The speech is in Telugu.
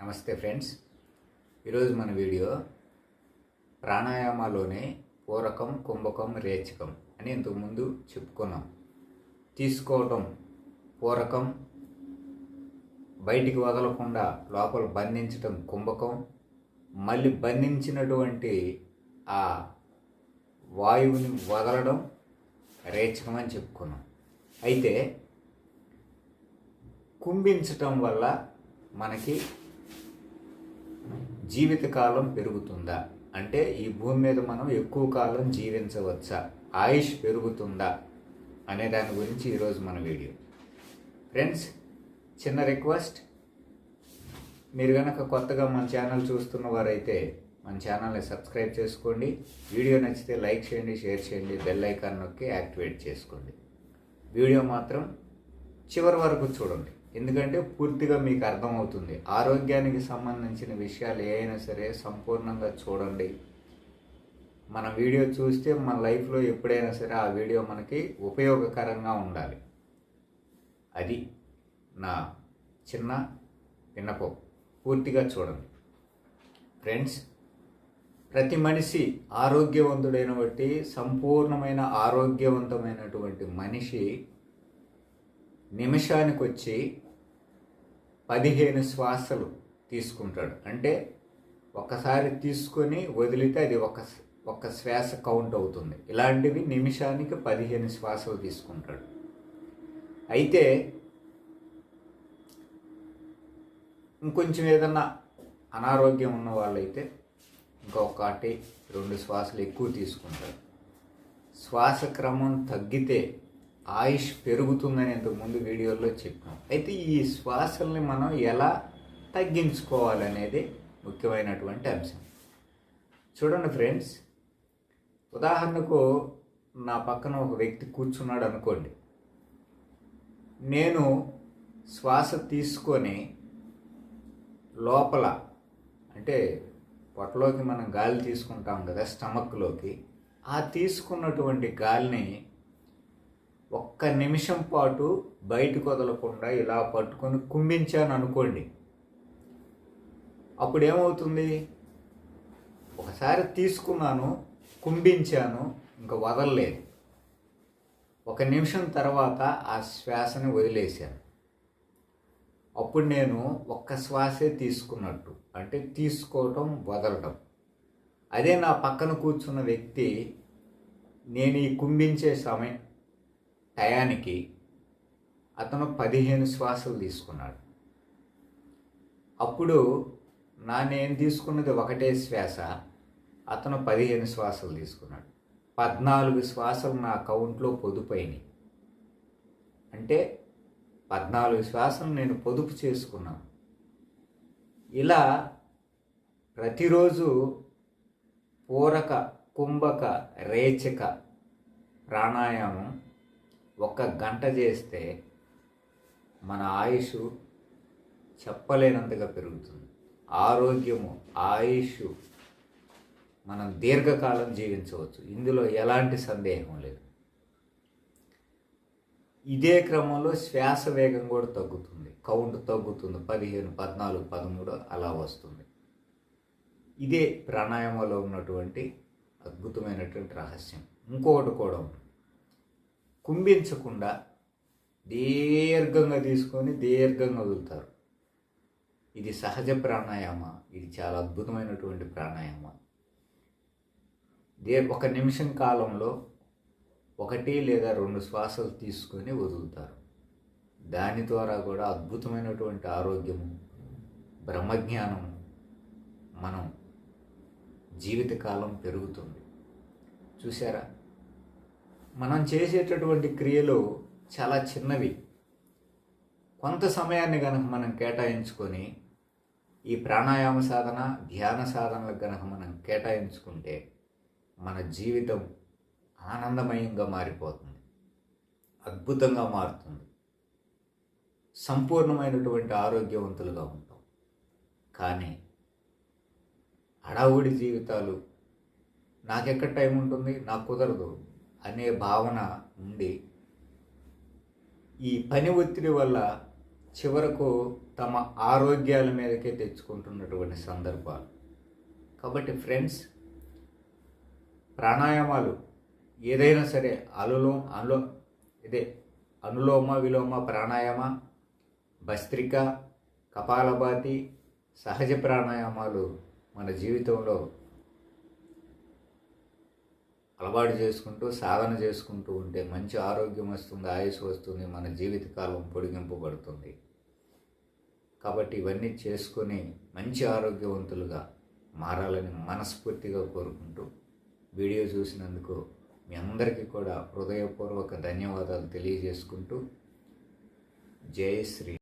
నమస్తే ఫ్రెండ్స్. ఈరోజు మన వీడియో ప్రాణాయామాలోనే పూరకం కుంభకం రేచకం అని ఇంతకుముందు చెప్పుకున్నాం. తీసుకోవటం పూరకం బయటికి వదలకుండా లోపల బంధించటం కుంభకం మళ్ళీ బంధించినటువంటి ఆ వాయువుని వదలడం రేచకం అని చెప్పుకున్నాం. అయితే కుంభించటం వల్ల మనకి జీవితకాలం పెరుగుతుందా? అంటే ఈ భూమి మీద మనం ఎక్కువ కాలం జీవించవచ్చా? ఆయుష్ పెరుగుతుందా? అనే దాని గురించి ఈరోజు మన వీడియో. ఫ్రెండ్స్ చిన్న రిక్వెస్ట్. మీరు కనుక కొత్తగా మన ఛానల్ చూస్తున్న వారైతే మన ఛానల్ని సబ్స్క్రైబ్ చేసుకోండి. వీడియో నచ్చితే లైక్ చేయండి షేర్ చేయండి బెల్ ఐకాన్ నొక్కి యాక్టివేట్ చేసుకోండి. వీడియో మాత్రం చివరి వరకు చూడండి. ఎందుకంటే పూర్తిగా మీకు అర్థమవుతుంది. ఆరోగ్యానికి సంబంధించిన విషయాలు ఏ అయినా సరే సంపూర్ణంగా చూడండి. మన వీడియో చూస్తే మన లైఫ్లో ఎప్పుడైనా సరే ఆ వీడియో మనకి ఉపయోగకరంగా ఉండాలి. అది నా చిన్న విన్నపం. పూర్తిగా చూడండి. ఫ్రెండ్స్ ప్రతి మనిషి ఆరోగ్యవంతుడైన బట్టి సంపూర్ణమైన ఆరోగ్యవంతమైనటువంటి మనిషి నిమిషానికి వచ్చి పదిహేను శ్వాసలు తీసుకుంటాడు. అంటే ఒకసారి తీసుకొని వదిలితే అది ఒక ఒక శ్వాస కౌంట్ అవుతుంది. ఇలాంటివి నిమిషానికి పదిహేను శ్వాసలు తీసుకుంటాడు. అయితే ఇంకొంచెం ఏదన్నా అనారోగ్యం ఉన్న వాళ్ళైతే ఇంకొకటి రెండు శ్వాసలు ఎక్కువ తీసుకుంటారు. శ్వాస క్రమం తగ్గితే ఆయుష్ పెరుగుతుందని ఇంతకుముందు వీడియోలో చెప్పాం. అయితే ఈ శ్వాసల్ని మనం ఎలా తగ్గించుకోవాలనేది ముఖ్యమైనటువంటి అంశం. చూడండి ఫ్రెండ్స్ ఉదాహరణకు నా పక్కన ఒక వ్యక్తి కూర్చున్నాడు అనుకోండి. నేను శ్వాస తీసుకొని లోపల అంటే పొట్టలోకి మనం గాలి తీసుకుంటాం కదా స్టమక్లోకి ఆ తీసుకున్నటువంటి గాలిని ఒక్క నిమిషం పాటు బయటకు వదలకుండా ఇలా పట్టుకొని కుంభించాను అనుకోండి. అప్పుడు ఏమవుతుంది? ఒకసారి తీసుకున్నాను కుంభించాను ఇంకా వదలలేదు. ఒక నిమిషం తర్వాత ఆ శ్వాసని వదిలేశాను. అప్పుడు నేను ఒక్క శ్వాసే తీసుకున్నట్టు అంటే తీసుకోవటం వదలటం. అదే నా పక్కన కూర్చున్న వ్యక్తి నేను ఈ కుంభించే సమయం టయానికి అతను పదిహేను శ్వాసలు తీసుకున్నాడు. అప్పుడు నా నేను తీసుకున్నది ఒకటే శ్వాస అతను పదిహేను శ్వాసలు తీసుకున్నాడు. పద్నాలుగు శ్వాసలు నా అకౌంట్లో పొదుపైనవి అంటే పద్నాలుగు శ్వాసలు నేను పొదుపు చేసుకున్నాను ఇలా ప్రతిరోజు పూరక కుంభక రేచక ప్రాణాయామం ఒక గంట చేస్తే మన ఆయుష్ చెప్పలేనంతగా పెరుగుతుంది. ఆరోగ్యము ఆయుష్ మనం దీర్ఘకాలం జీవించవచ్చు. ఇందులో ఎలాంటి సందేహం లేదు. ఇదే క్రమంలో శ్వాస వేగం కూడా తగ్గుతుంది. కౌంట్ తగ్గుతుంది. పదిహేను పద్నాలుగు పదమూడు అలా వస్తుంది. ఇదే ప్రాణాయామంలో ఉన్నటువంటి అద్భుతమైనటువంటి రహస్యం. ఇంకొకటి కూడా ఉంది. కుంభించకుండా దీర్ఘంగా తీసుకొని దీర్ఘంగా వదులుతారు. ఇది సహజ ప్రాణాయామ ఇది చాలా అద్భుతమైనటువంటి ప్రాణాయామ. దే ఒక నిమిషం కాలంలో ఒకటి లేదా రెండు శ్వాసలు తీసుకొని వదులుతారు. దాని ద్వారా కూడా అద్భుతమైనటువంటి ఆరోగ్యము బ్రహ్మజ్ఞానము మనం జీవితకాలం పెరుగుతుంది. చూసారా మనం చేసేటటువంటి క్రియలు చాలా చిన్నవి. కొంత సమయాన్ని కనుక మనం కేటాయించుకొని ఈ ప్రాణాయామ సాధన ధ్యాన సాధనలకు కనుక మనం కేటాయించుకుంటే మన జీవితం ఆనందమయంగా మారిపోతుంది. అద్భుతంగా మారుతుంది. సంపూర్ణమైనటువంటి ఆరోగ్యవంతులుగా ఉంటాం. కానీ హడావుడి జీవితాలు నాకెక్కడ టైం ఉంటుంది? నాకు కుదరదు. అనే భావన ఉండి ఈ పని ఒత్తిడి వల్ల చివరకు తమ ఆరోగ్యాల మీదకే తెచ్చుకుంటున్నటువంటి సందర్భాలు. కాబట్టి ఫ్రెండ్స్ ప్రాణాయామాలు ఏదైనా సరే అలులో అలో ఇదే అనులోమ విలోమ ప్రాణాయామ భస్త్రిక కపాలభాతి సహజ ప్రాణాయామాలు మన జీవితంలో అలవాటు చేసుకుంటూ సాధన చేసుకుంటూ ఉంటే మంచి ఆరోగ్యం వస్తుంది ఆయుష్ వస్తుంది మన జీవితకాలం పొడిగింపబడుతుంది. కాబట్టి ఇవన్నీ చేసుకొని మంచి ఆరోగ్యవంతులుగా మారాలని మనస్ఫూర్తిగా కోరుకుంటూ వీడియో చూసినందుకు మీ అందరికీ కూడా హృదయపూర్వక ధన్యవాదాలు తెలియజేసుకుంటూ జై శ్రీ